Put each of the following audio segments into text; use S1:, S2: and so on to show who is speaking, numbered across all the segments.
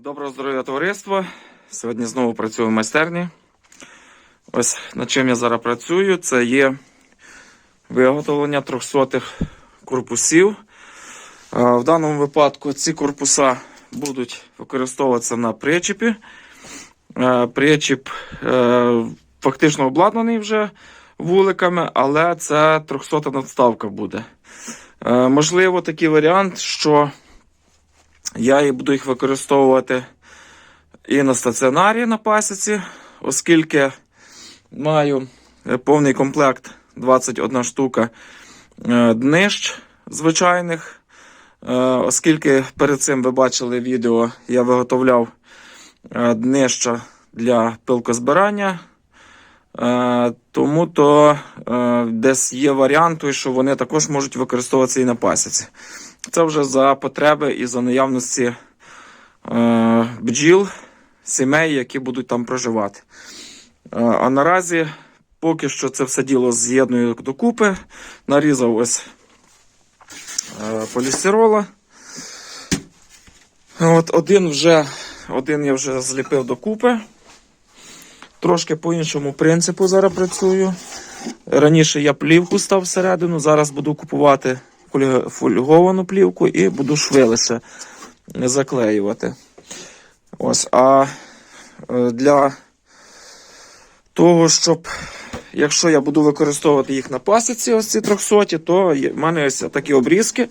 S1: Доброго здоров'я товариство. Сьогодні знову працюю в майстерні. Ось над чим я зараз працюю, це є виготовлення трьохсотих корпусів. В даному випадку ці корпуса будуть використовуватися на причепі. Е, Причіп е, фактично обладнаний вже вуликами, але це 300 надставка буде. Е, Можливо, такий варіант, що я буду їх використовувати і на стаціонарі на пасіці, оскільки маю е, повний комплект 21 штука е, днищ звичайних. Е, Оскільки перед цим ви бачили відео, я виготовляв днища для пилкозбирання. Тому то десь є варіант, що вони також можуть використовуватися і на пасіці. Це вже за потреби і за наявності е, бджіл, сімей, які будуть там проживати. Е, а наразі поки що це все діло з'єдную докупи. Нарізав ось е, полістирола. От один вже один я вже зліпив докупи. Трошки по іншому принципу зараз працюю. Раніше я плівку став всередину, зараз буду купувати фольговану плівку і буду шви лише заклеювати. Ось, а е, для того, щоб, якщо я буду використовувати їх на пасіці, ось ці 300, то в мене ось такі обрізки,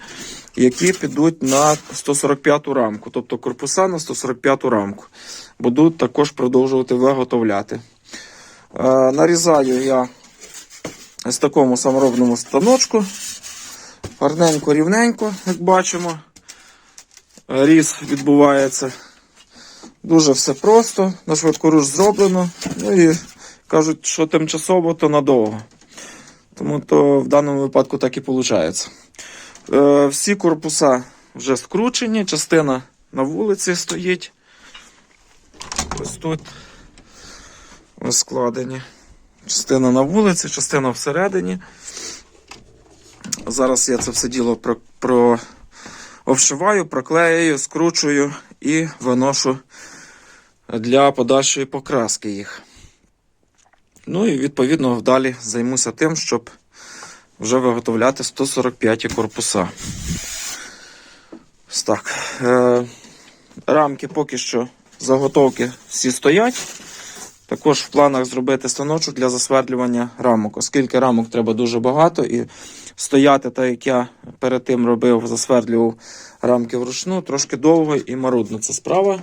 S1: які підуть на 145 рамку, тобто корпуса на 145 рамку. Буду також продовжувати виготовляти. Е, нарізаю я ось такому саморобному станочку. Гарненько, рівненько, як бачимо. Різ відбувається дуже все просто, на швидкоруч зроблено. Ну і кажуть, що тимчасово, то надовго. Тому то в даному випадку так і виходить. Е, всі корпуса вже скручені, частина на вулиці стоїть. Ось тут ось складені. Частина на вулиці, частина всередині. Зараз я це все діло про, про обшиваю, проклеюю, скручую і виношу для подальшої покраски їх. Ну і відповідно далі займуся тим, щоб вже виготовляти 145 корпуса. Так. Е, рамки поки що заготовки всі стоять. Також в планах зробити станочок для засвердлювання рамок, оскільки рамок треба дуже багато і стояти, так як я перед тим робив, засвердлював рамки вручну, трошки довго і марудно це справа.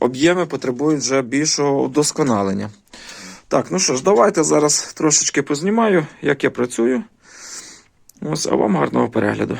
S1: Об'єми потребують вже більшого удосконалення. Так, ну що ж, давайте зараз трошечки познімаю, як я працюю. Ось, а вам гарного перегляду.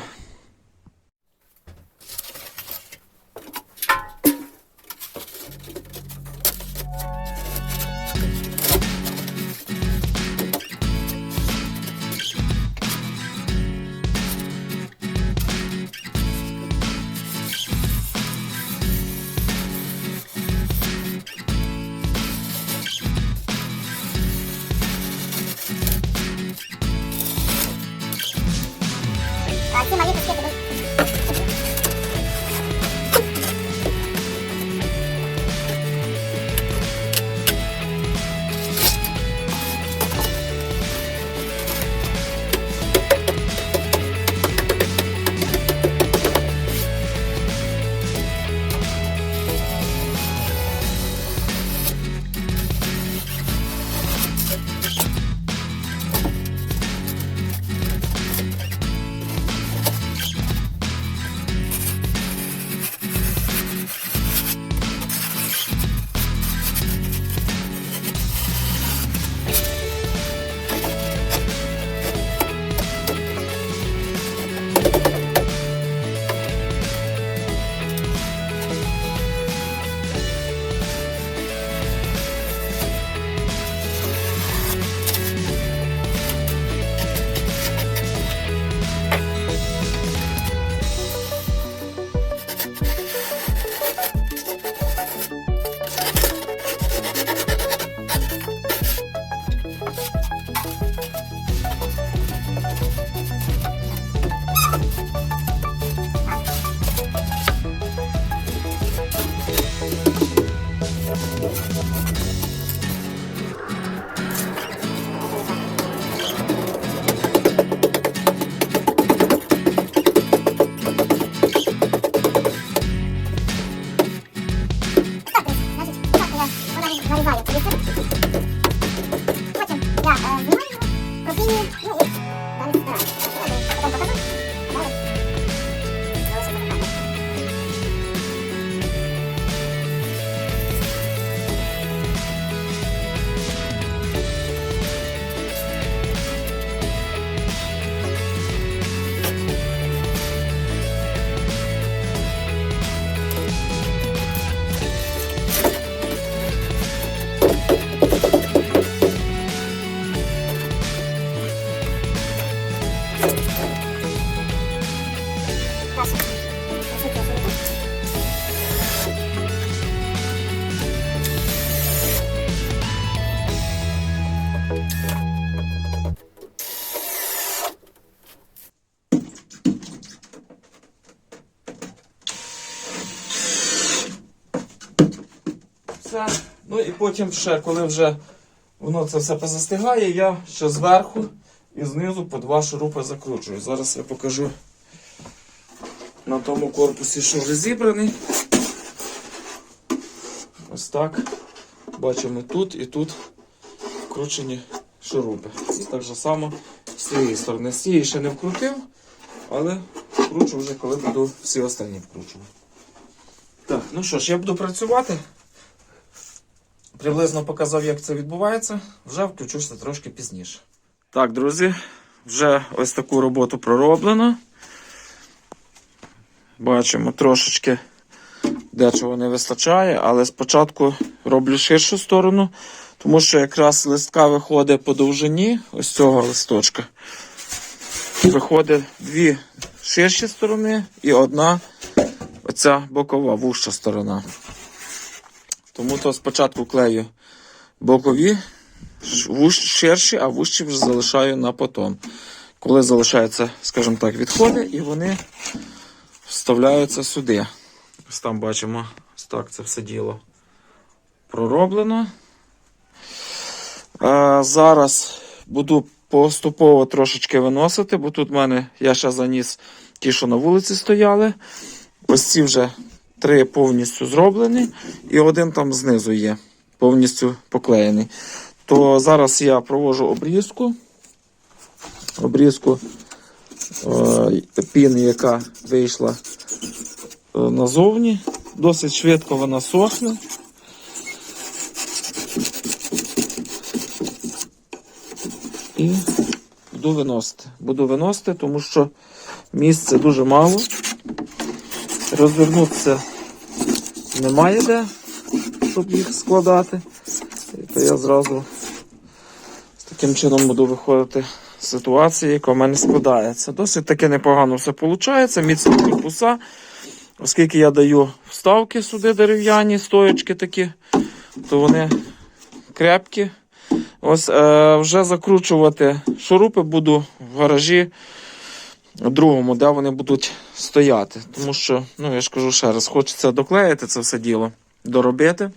S1: Все. Ну і потім ще, коли вже воно це все позастигає, я ще зверху і знизу по два шурупи закручую. Зараз я покажу на тому корпусі, що вже зібраний. Ось так. Бачимо тут і тут вкручені шурупи. І так же само з цієї сторони. З цієї ще не вкрутив, але вкручу вже, коли буду всі останні вкручувати. Так, ну що ж, я буду працювати. Приблизно показав, як це відбувається. Вже включуся трошки пізніше. Так, друзі, вже ось таку роботу пророблено. Бачимо трошечки дечого не вистачає, але спочатку роблю ширшу сторону, тому що якраз листка виходить по довжині ось цього листочка. Виходить дві ширші сторони і одна оця бокова вужча сторона. Тому то спочатку клею бокові ширші, а вужчі вже залишаю на потом. Коли залишаються, скажімо так, відходи, і вони вставляються сюди. Ось там бачимо, ось так це все діло пророблено. А, зараз буду поступово трошечки виносити, бо тут в мене я ще заніс ті, що на вулиці стояли. Ось ці вже три повністю зроблені, і один там знизу є, повністю поклеєний. То зараз я провожу обрізку. Обрізку е, піни, яка вийшла е, назовні. Досить швидко вона сохне. І буду виносити. Буду виносити, тому що місця дуже мало. Розвернутися немає де, щоб їх складати. То я зразу з таким чином буду виходити з ситуації, яка в мене складається. Досить таки непогано все виходить, міцні корпуса. Оскільки я даю вставки сюди дерев'яні, стоячки такі, то вони крепкі. Ось е, вже закручувати шурупи буду в гаражі другому, де вони будуть стояти. Тому що, ну я ж кажу ще раз, хочеться доклеїти це все діло, доробити.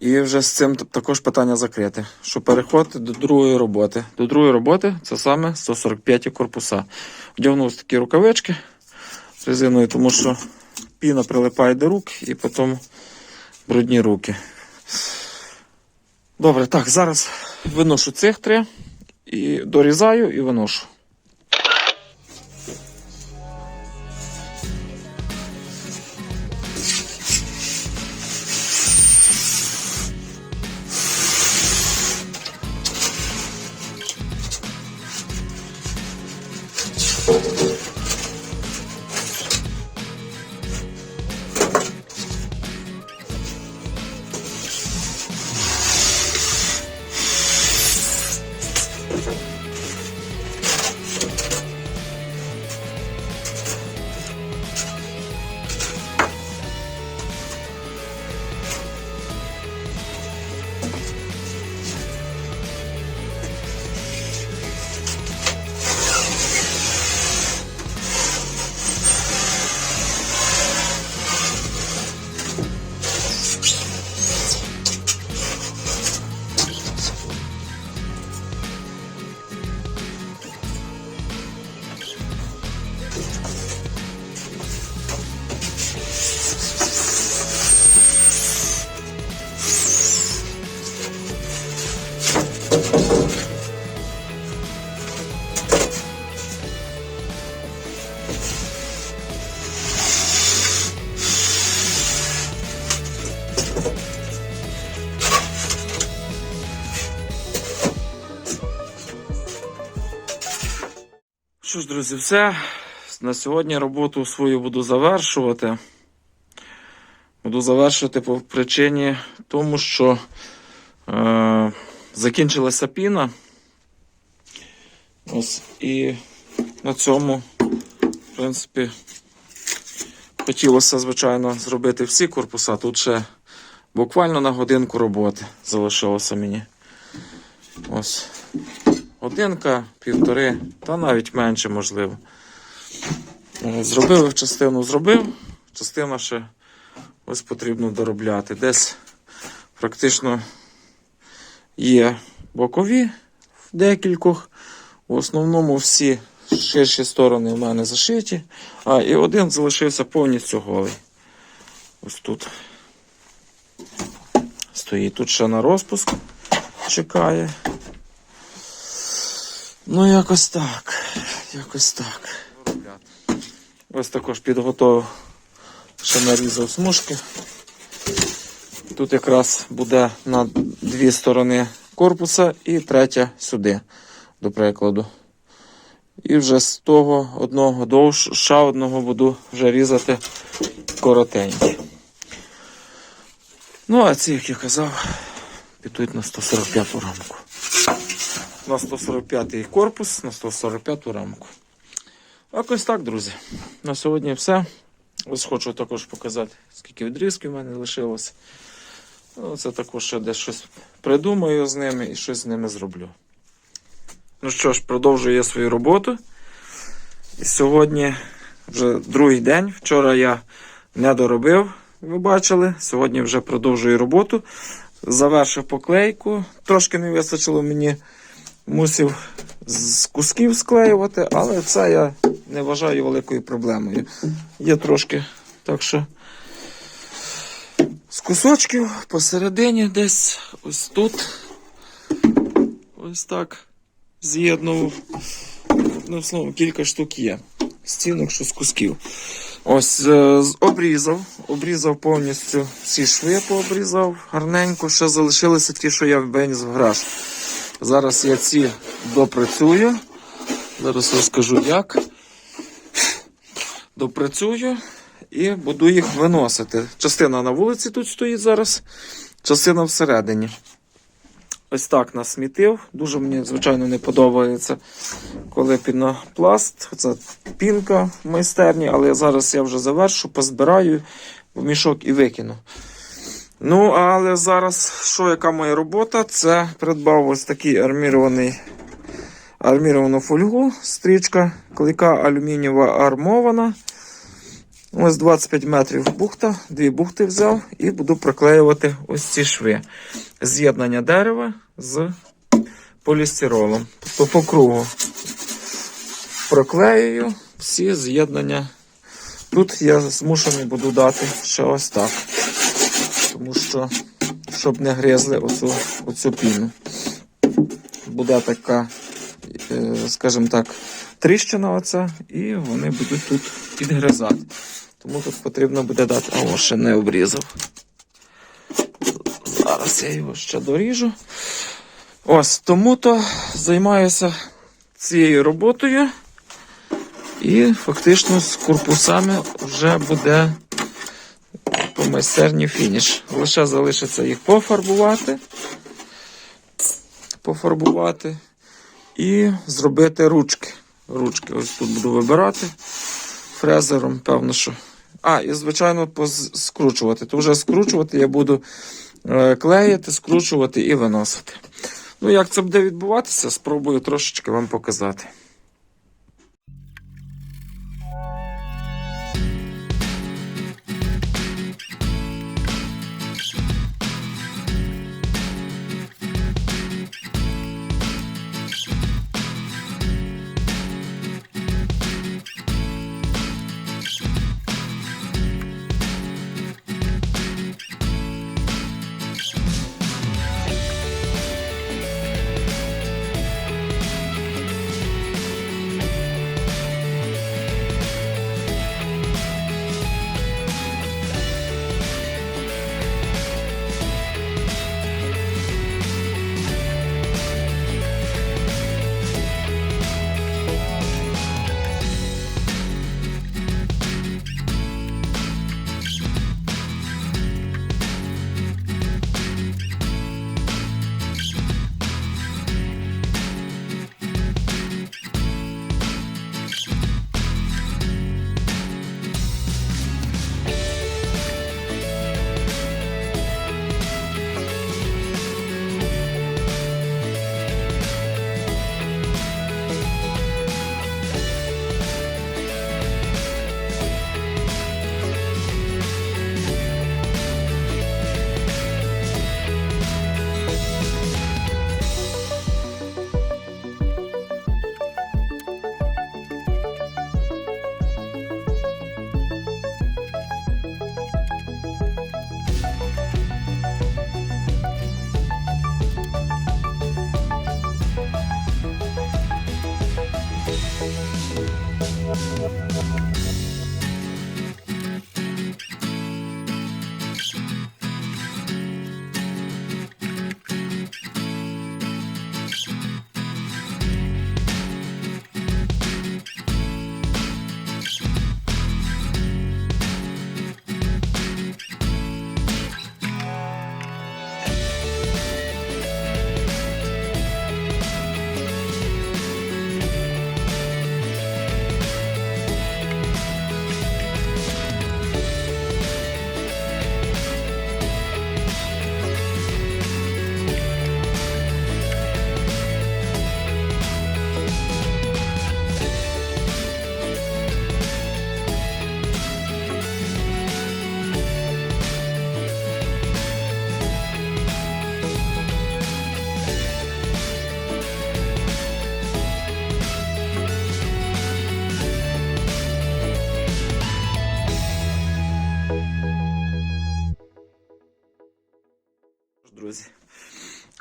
S1: І вже з цим також питання закрити. Що переходити до другої роботи. До другої роботи це саме 145 корпуса. Вдягнув такі рукавички з резиною, тому що піна прилипає до рук і потім брудні руки. Добре, так, зараз виношу цих три і дорізаю і виношу. Друзі, все. На сьогодні роботу свою буду завершувати. Буду завершувати по причині тому, що е, закінчилася піна. Ось, і на цьому, в принципі, хотілося, звичайно, зробити всі корпуса. Тут ще буквально на годинку роботи залишилося мені. Ось. Годинка, півтори, та навіть менше можливо. Е, Зробив частину, зробив, частина ще ось потрібно доробляти. Десь практично є бокові в декількох. В основному всі ширші сторони в мене зашиті, а і один залишився повністю голий. Ось тут стоїть. Тут ще на розпуск чекає. Ну, якось так. Якось так. Ось також підготовив, ще нарізав смужки. Тут якраз буде на дві сторони корпуса і третя сюди, до прикладу. І вже з того одного довш, ще одного буду вже різати коротенькі. Ну, а ці, як я казав, підуть на 145 рамку. На 145-й корпус, на 145-ту рамку. Якось так, друзі. На сьогодні все. Ось хочу також показати, скільки відрізків в мене лишилося. Ну, це також ще десь щось придумаю з ними і щось з ними зроблю. Ну що ж, продовжую я свою роботу. І сьогодні вже другий день. Вчора я не доробив, ви бачили. Сьогодні вже продовжую роботу. Завершив поклейку. Трошки не вистачило мені мусив з кусків склеювати, але це я не вважаю великою проблемою. Є трошки, так що з кусочків посередині десь ось тут. Ось так з'єднував. Ну, словом, кілька штук є. Стінок, що з кусків. Ось е, обрізав, обрізав повністю всі шви, пообрізав гарненько. Ще залишилися ті, що я виніс в гараж. Зараз я ці допрацюю. Зараз розкажу як. Допрацюю і буду їх виносити. Частина на вулиці тут стоїть зараз, частина всередині. Ось так насмітив. Дуже мені, звичайно, не подобається, коли пінопласт. Це пінка в майстерні, але зараз я вже завершу, позбираю в мішок і викину. Ну, але зараз, що яка моя робота? Це придбав ось такий армірований арміровану фольгу, стрічка, клейка алюмінієва армована. Ось 25 метрів бухта, дві бухти взяв і буду приклеювати ось ці шви. З'єднання дерева з полістиролом. Тобто по кругу проклеюю всі з'єднання. Тут я змушений буду дати ще ось так. Тому що, щоб не гризли оцю, оцю піну. Буде така, е, скажімо так, тріщина оця, і вони будуть тут підгризати. Тому тут потрібно буде дати. А о, ще не обрізав. Зараз я його ще доріжу. Ось, тому-то займаюся цією роботою. І фактично з корпусами вже буде майстерні фініш. Лише залишиться їх пофарбувати. Пофарбувати і зробити ручки. Ручки ось тут буду вибирати фрезером, певно, що. А, і, звичайно, скручувати. То вже скручувати я буду е, клеїти, скручувати і виносити. Ну, як це буде відбуватися, спробую трошечки вам показати.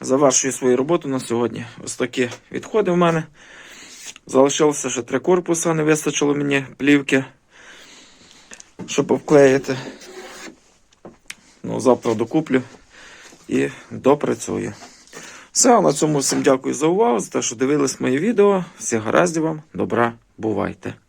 S1: Завершую свою роботу на сьогодні. Ось такі відходи в мене. Залишилося ще три корпуса, не вистачило мені плівки, щоб обклеїти. Ну, завтра докуплю і допрацюю. Все, на цьому всім дякую за увагу, за те, що дивились моє відео. Всіх гараздів вам, добра, бувайте!